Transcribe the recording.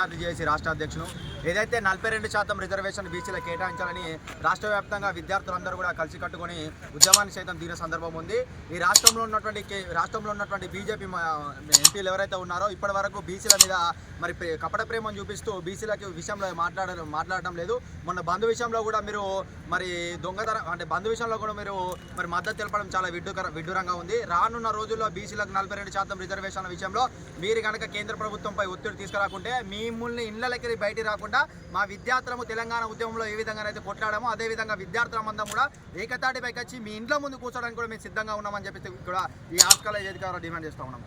విద్యార్థి చేసి రాష్ట్ర అధ్యక్షులు ఏదైతే నలభై రెండు శాతం రిజర్వేషన్ బీసీలకు కేటాయించాలని రాష్ట్ర వ్యాప్తంగా విద్యార్థులందరూ కూడా కలిసి కట్టుకొని ఉద్యమాన్ని సైతం దిగిన సందర్భం ఉంది. ఈ రాష్ట్రంలో ఉన్నటువంటి కే- రాష్ట్రంలో ఉన్నటువంటి బీజేపీ ఎంపీలు ఎవరైతే ఉన్నారో ఇప్పటి వరకు బీసీల మీద మరి ప్రే- కపట ప్రేమను చూపిస్తూ బీసీలకి విషయంలో మాట్లాడడం మాట్లాడడం లేదు. మొన్న బంధు విషయంలో కూడా మీరు మరి దొంగతనం అంటే బంధు విషయంలో కూడా మీరు మరి మద్దతు తెలపడం చాలా విడ్డుకర విడ్డూరంగా ఉంది. రానున్న రోజుల్లో బీసీలకు నలభై రెండు శాతం రిజర్వేషన్ల విషయంలో మీరు కనుక కేంద్ర ప్రభుత్వంపై ఒత్తిడి తీసుకురాకుంటే మిమ్మల్ని ఇళ్ళకి బయటికి రాకుండా మా విద్యార్థులము తెలంగాణ ఉద్యమంలో ఏ విధంగా అయితే కొట్లాడామో అదే విధంగా విద్యార్థులమందరం కూడా ఏకతాటిపైకి వచ్చి మీ ఇంట్లో ముందు కూర్చోడానికి కూడా మేము సిద్ధంగా ఉన్నామని చెప్పి కూడా ఈ ఆస్కాల వేదిక డిమాండ్ చేస్తూ ఉన్నాం